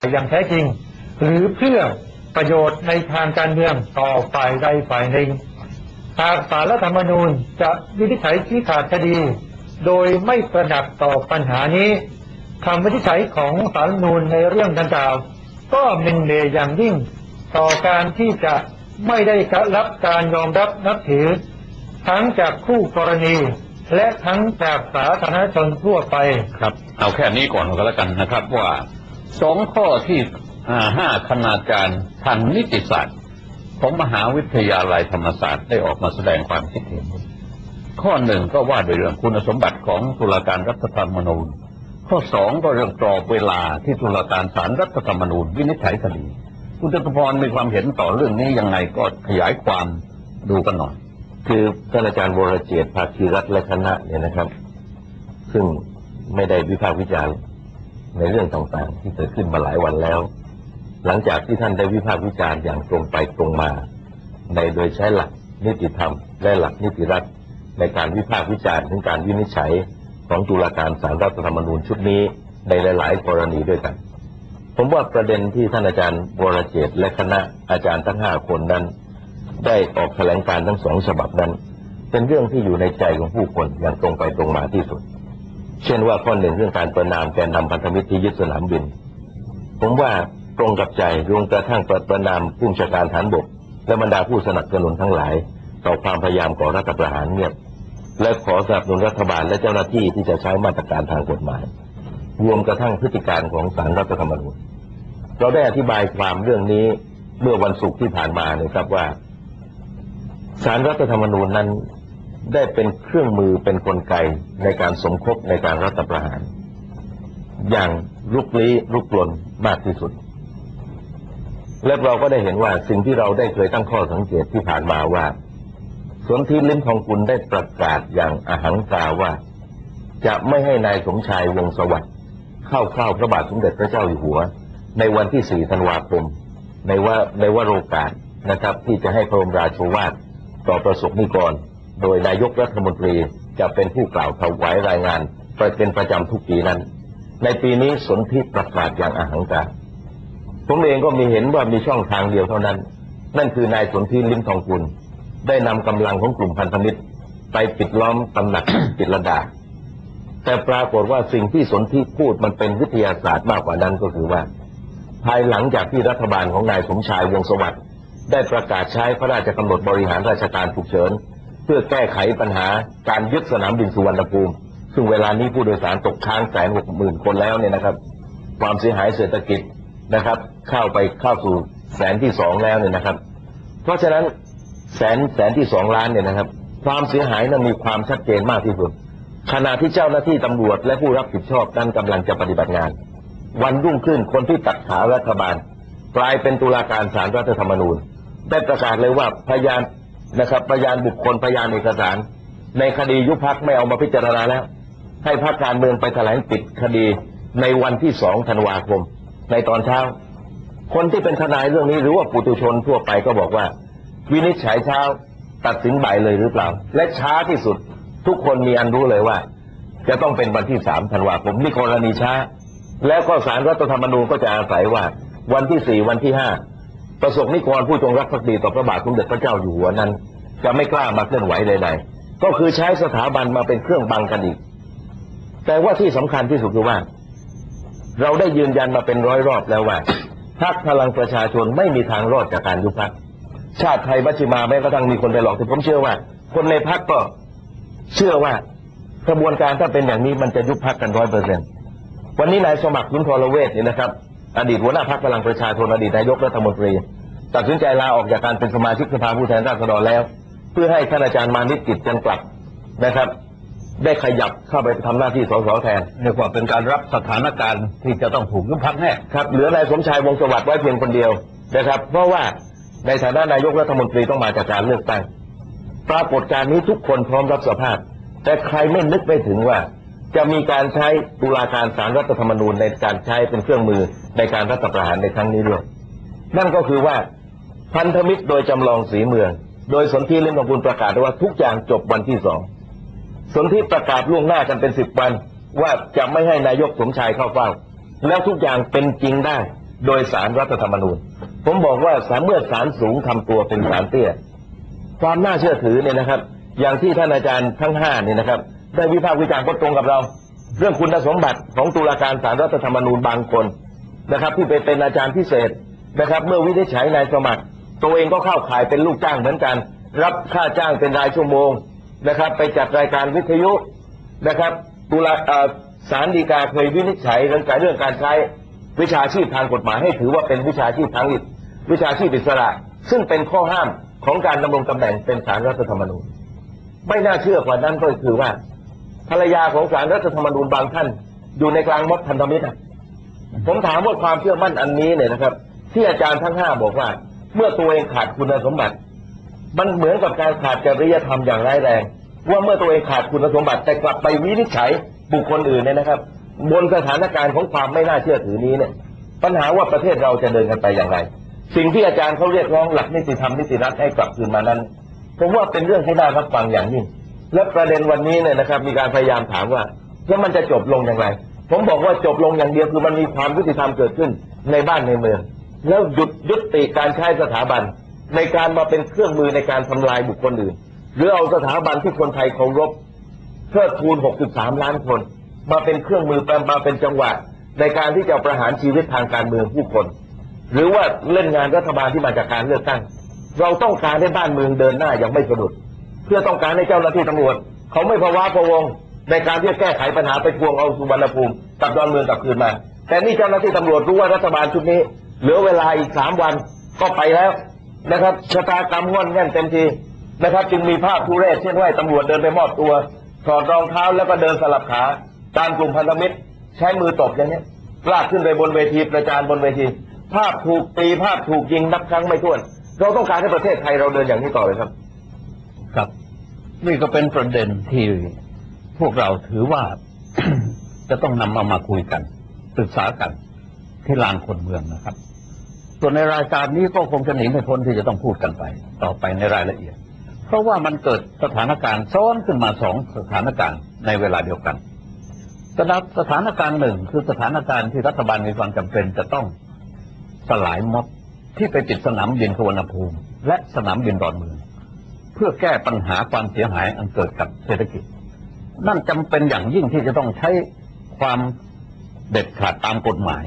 อย่างแท้จริง หรือเพื่อประโยชน์ในทางการเมืองต่อฝ่ายใดฝ่ายหนึ่งหากสารรัฐธรรมนูญจะวินิจฉัยชี้ขาดคดี โดยไม่ประดับต่อปัญหานี้คำวินิจฉัยของสารนูญในเรื่องดังกล่าว ก็เป็นเนอย่างยิ่ง ต่อการที่จะไม่ได้รับการยอมรับนับถือ ทั้งจากคู่กรณี และทั้งจากสาธารณชนทั่วไปครับ เอาแค่นี้ก่อนก็แล้วกันนะครับว่า สองข้อที่ห้าคณาจารย์ทางนิติศาสตร์ ของมหาวิทยาลัยธรรมศาสตร์ได้ออกมาแสดงความคิดเห็น ข้อหนึ่งก็ว่าโดยเรื่องคุณสมบัติของตุลาการรัฐธรรมนูญ ข้อสองก็เรื่องกรอบเวลาที่ตุลาการศาลรัฐธรรมนูญวินิจฉัยคดีคุณจตุพรมีความเห็นต่อเรื่องนี้ยังไงก็ขยายความดูกันหน่อย คือท่านอาจารย์วรเจตภาคีรัฐและคณะเนี่ยนะครับ ซึ่งไม่ได้วิพากษ์วิจารณ์ ในเรื่องต่างๆ ที่เกิดขึ้นมาหลายวันแล้ว หลังจากที่ท่านได้วิพากษ์วิจารณ์อย่างตรงไปตรงมา ในโดยใช้หลักนิติธรรม และหลักนิติรัฐ ในการวิพากษ์วิจารณ์ถึงการวินิจฉัยของตุลาการศาลรัฐธรรมนูญชุดนี้ในหลาย ๆ กรณีด้วยกัน ผมว่าประเด็นที่ท่านอาจารย์วรเจตและคณะอาจารย์ทั้งห้าคนนั้น ได้ออกแถลงการ์ทั้งสองฉบับนั้น เป็นเรื่องที่อยู่ในใจของผู้คนอย่างตรงไปตรงมาที่สุด เช่นว่าข้อหนึ่งเรื่องการประนามแกนนำพันธมิตรที่ยึดสนามบิน ผมว่าตรงกับใจรวมกระทั่งประประนามผู้บัญชาการฐานบก และบรรดาผู้สนับสนุนทั้งหลาย ต่อความพยายามก่อรัฐประหารเงียและขอสนับสนุนรัฐบาลและเจ้าหน้าที่ที่จะใช้มาตรการทางกฎหมาย รวมกระทั่งพฤติการของศาลรัฐธรรมนูญเราได้อธิบายความเรื่องนี้เมื่อวันศุกร์ที่ผ่านมานะครับว่าสารรัฐธรรมนูญนั้น ได้เป็นเครื่องมือเป็นนกลไกในการสมคบในการรัฐประหาร อย่างลุกลี้ลุกลนมากที่สุด และเราก็ได้เห็นว่าสิ่งที่เราได้เคยตั้งข้อสังเกตที่ผ่านมาว่าสนธิลิ้มทองกุลได้ประกาศอย่างอาหังกาว่า จะไม่ให้นายสมชายวงศสวัสดิ์เข้าเฝ้าพระบาทสมเด็จพระเจ้าอยู่หัว ในวันที่ 4 ธันวาคมในว่าในวโรกาสนะครับ ที่จะให้พระบรมราชวาทต่อประสบนิกร โดยนายกรัฐมนตรีจะเป็นผู้กล่าวถวายรายงานเป็นประจำทุกปีนั้น ในปีนี้สนธิประกาศอย่างอาหังการผมเองก็มีเห็นว่ามีช่องทางเดียวเท่านั้น นั่นคือนายสนธิลิ้มทองกุลได้นำกำลังของกลุ่มพันธมิตร ไปปิดล้อมตำหนักจิตรดา แต่ปรากฏว่าสิ่งที่สนธิพูดมันเป็นวิทยาศาสตร์มากกว่านั้นก็คือว่า ภายหลังจากที่รัฐบาลของนายสมชายวงสวัสดิ์ได้ประกาศใช้พระราชกำหนดบริหารราชการฉุกเฉิน พื่อแก้ไขปัญหาการยึดสนามบินสุวรรณภูมิ ซึ่งเวลานี้ผู้โดยสารตกค้างแสนหกหมื่นคนแล้วเนี่ยนะครับ ความเสียหายเศรษฐกิจนะครับ เข้าไปเข้าสู่แสนที่สองแล้วเนี่ยนะครับ เพราะฉะนั้นแสนแสนที่สองล้านเนี่ยนะครับ ความเสียหายนั้นมีความชัดเจนมากที่สุดขณะที่เจ้าหน้าที่ตำรวจและผู้รับผิดชอบนั้นกำลังจะปฏิบัติงาน วันรุ่งขึ้นคนที่ตัดขารัฐบาล กลายเป็นตุลาการศาลรัฐธรรมนูญได้ประกาศเลยว่าพยาน นะครับพยานบุคคลพยานเอกสาร ในคดียุบพักไม่เอามาพิจารณาแล้ว ให้พักการเมืองไปแถลงปิดคดีในวันที่สองธันวาคม ในตอนเช้า คนที่เป็นทนายเรื่องนี้หรือว่าปุถุชนทั่วไปก็บอกว่า วินิจฉัยเช้าตัดสินบ่ายเลยหรือเปล่า และช้าที่สุดทุกคนมีอันรู้เลยว่า จะต้องเป็นวันที่สามธันวาคมนี่กรณีช้า แล้วก็สารรัฐธรรมนูญก็จะอาศัยว่า วันที่สี่วันที่ห้า ประสบนิกรผู้จงรักภักดีต่อพระบาทสมเด็จพระเจ้าอยู่หัวนั้น จะไม่กล้ามาเคลื่อนไหวใดๆ ก็คือใช้สถาบันมาเป็นเครื่องบังกันอีก แต่ว่าที่สำคัญที่สุดคือว่า เราได้ยืนยันมาเป็นร้อยรอบแล้วว่าพรรคพลังประชาชนไม่มีทางรอดจากการยุบพรรคชาติไทยมัชิมาแม้กระทั่งมีคนไปหลอกแต่ผมเชื่อว่า คนในพรรคก็เชื่อว่ากระบวนการถ้าเป็นอย่างนี้มันจะยุบพรรคกันร้อยเปอร์เซ็นต์วันนี้นายสมัครยุนทรเวชเนี่ยนะครับ อดีตหัวหน้าพรรคพลังประชาชนอดีตนายกรัฐมนตรี ตัดสินใจลาออกจากการเป็นสมาชิกสภาผู้แทนราษฎรแล้ว เพื่อให้ท่านอาจารย์มานิตกิจจันกลับนะครับ ได้ขยับเข้าไปทำหน้าที่สสแทนเรียกว่าเป็นการรับสถานการณ์ที่จะต้องถูกยุบพักแน่ครับเหลือนายสมชายวงสวัสดิ์ไว้เพียงคนเดียวนะครับ เพราะว่าในฐานะนายกรัฐมนตรีต้องมาจากการเลือกตั้งปรากฏการณ์นี้ทุกคนพร้อมรับสภาพ แต่ใครไม่นึกไม่ถึงว่า จะมีการใช้ตุลาการศาลรัฐธรรมนูญในการใช้เป็นเครื่องมือ ในการรัฐประหารในครั้งนี้ด้วย นั่นก็คือว่าพันธมิตรโดยจำลองสีเมือง โดยสนธิลิมทองกุลประกาศว่าทุกอย่างจบวันที่สองสนธิประกาศล่วงหน้ากันเป็นสิบวัน ว่าจะไม่ให้นายกสมชายเข้าเฝ้า แล้วทุกอย่างเป็นจริงได้ โดยสารรัฐธรรมนูญ ผมบอกว่าสารเมื่อสารสูงทำตัวเป็นสารเตี้ยความน่าเชื่อถือเนี่ยนะครับ อย่างที่ท่านอาจารย์ทั้งห้าเนี่ยนะครับ ได้วิพากษ์วิจารณ์ก็ตรงกับเรา เรื่องคุณสมบัติของตุลาการสารรัฐธรรมนูญบางคน นะครับที่ไปเป็นอาจารย์พิเศษนะครับ เมื่อวินิจฉัยนายสมัคร ตัวเองก็เข้าข่ายเป็นลูกจ้างเหมือนกัน รับค่าจ้างเป็นรายชั่วโมงนะครับ ไปจัดรายการวิทยุนะครับตุลาสารดีกาเคยวินิจฉัยเรื่องการเรื่องการใช้วิชาชีพทางกฎหมายให้ถือว่าเป็นวิชาชีพทางอิวิชาชีพอิสระ ซึ่งเป็นข้อห้ามของการดำรงตำแหน่งเป็นสารรัฐธรรมนูญไม่น่าเชื่อกว่านั้นก็คือว่า ภรรยาของสารรัฐธรรมนูญบางท่าน อยู่ในกลางมดพันธมิตรอะ ผมถามว่าความเชื่อมั่นอันนี้เนี่ยนะครับ ที่อาจารย์ทั้งห้าบอกว่า เมื่อตัวเองขาดคุณสมบัติ มันเหมือนกับการขาดจริยธรรมอย่างร้ายแรง ว่าเมื่อตัวเองขาดคุณสมบัติ แต่กลับไปวินิจฉัยบุคคลอื่นเนี่ยนะครับ บนสถานการณ์ของความไม่น่าเชื่อถือนี้เนี่ย ปัญหาว่าประเทศเราจะเดินกันไปอย่างไร สิ่งที่อาจารย์เขาเรียกร้องหลักนิติธรรมนิติรัฐให้กลับคืนมานั้นผมว่าเป็นเรื่องที่น่ารับฟังอย่างยิ่งและประเด็นวันนี้เนี่ยนะครับ มีการพยายามถามว่าแล้วมันจะจบลงอย่างไร ผมบอกว่าจบลงอย่างเดียวคือมันมีความยุติธรรมเกิดขึ้นในบ้านในเมือง แล้วหยุดยุติการใช้สถาบัน ในการมาเป็นเครื่องมือในการทำลายบุคคลอื่น หรือเอาสถาบันที่คนไทยเคารพเทิดทูน63 ล้านคน มาเป็นเครื่องมือมาเป็นจังหวะในการที่จะประหารชีวิตทางการเมืองผู้คน หรือว่าเล่นงานรัฐบาลที่มาจากการเลือกตั้ง เราต้องการให้บ้านเมืองเดินหน้าอย่างไม่สะดุดเพื่อต้องการให้เจ้าหน้าที่ตำรวจ เขาไม่พะว้าพะวง ในการที่จะแก้ไขปัญหาไปทวงเอาสุวรรณภูมิกับดอนเมืองกลับคืนมา แต่นี่เจ้าหน้าที่ตำรวจรู้ว่ารัฐบาลชุดนี้ เหลือเวลาอีกสามวันก็ไปแล้วนะครับชะตากรรมง่อนแง่นเต็มทีนะครับ จึงมีภาพทุเรศเช่นว่าตำรวจเดินไปมอบตัวถอดรองเท้าแล้วก็เดินสลับขาตามกลุ่มพันธมิตร ใช้มือตบอย่างนี้ลากขึ้นไปบนเวทีประจานบนเวที ภาพถูกตีภาพถูกยิงนับครั้งไม่ถ้วน เราต้องการให้ประเทศไทยเราเดินอย่างนี้ต่อเลยครับ ครับ นี่ก็เป็นประเด็นที่ พวกเราถือว่า จะต้องนำเอามาคุยกันศึกษากันที่ลานคนเมืองนะครับ ส่วนในรายการนี้ก็คงจะหนีไม่พ้นที่จะต้องพูดกันไป ต่อไปในรายละเอียด เพราะว่ามันเกิดสถานการณ์ซ้อนขึ้นมาสองสถานการณ์ในเวลาเดียวกันสถานสถานการณ์หนึ่งคือสถานการณ์ที่รัฐบาลมีความจำเป็นจะต้องสลายม็อบที่ไปปิดสนามบินสุวรรณภูมิ และสนามบินดอนเมือง เพื่อแก้ปัญหาความเสียหายอันเกิดกับเศรษฐกิจ นั่นจำเป็นอย่างยิ่งที่จะต้องใช้ความเด็ดขาดตามกฎหมาย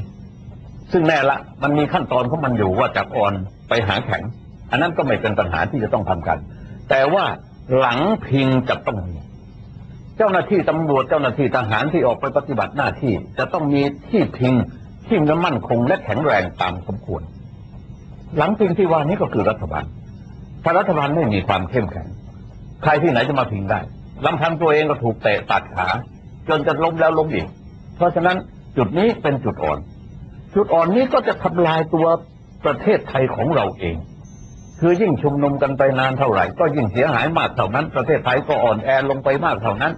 ซึ่งแน่ละมันมีขั้นตอนของมันอยู่ว่าจากอ่อนไปหาแข็ง อันนั้นก็ไม่เป็นปัญหาที่จะต้องทำกัน แต่ว่าหลังพิงจะต้องมีเจ้าหน้าที่ตำรวจเจ้าหน้าที่ทหารที่ออกไปปฏิบัติหน้าที่ จะต้องมีที่พิงที่มันมั่นคงและแข็งแรงตามสมควร หลังพิงที่ว่านี้ก็คือรัฐบาลถ้ารัฐบาลไม่มีความเข้มแข็งใครที่ไหนจะมาพิงได้ ลำพังตัวเองก็ถูกเตะตัดขา จนจะล้มแล้วล้มอีก เพราะฉะนั้นจุดนี้เป็นจุดอ่อน จุดอ่อนนี้ก็จะทำลายตัวประเทศไทยของเราเอง คือยิ่งชุมนุมกันไปนานเท่าไหร่ ก็ยิ่งเสียหายมากเท่านั้น ประเทศไทยก็อ่อนแอลงไปมากเท่านั้น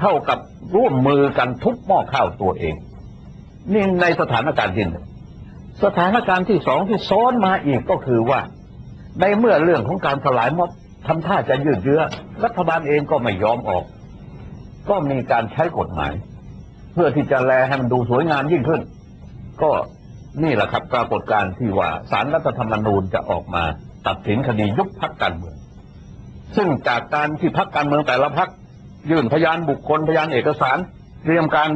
เท่ากับร่วมมือกันทุบหม้อข้าวตัวเอง นี่ในสถานการณ์ที่หนึ่งสถานการณ์ที่สองที่ซ้อนมาอีกก็คือว่า ในเมื่อเรื่องของการสลายม็อบ ทำท่าจะยืดเยื้อ รัฐบาลเองก็ไม่ยอมออก ก็มีการใช้กฎหมาย เพื่อที่จะแลให้มันดูสวยงามยิ่งขึ้น ก็นี่แหละครับปรากฏการณ์ที่ว่าสารรัฐธรรมนูญจะออกมาตัดสินคดียุบพักการเมือง ซึ่งจากการที่พักการเมืองแต่ละพักยื่นพยานบุคคลพยานเอกสาร เตรียมการ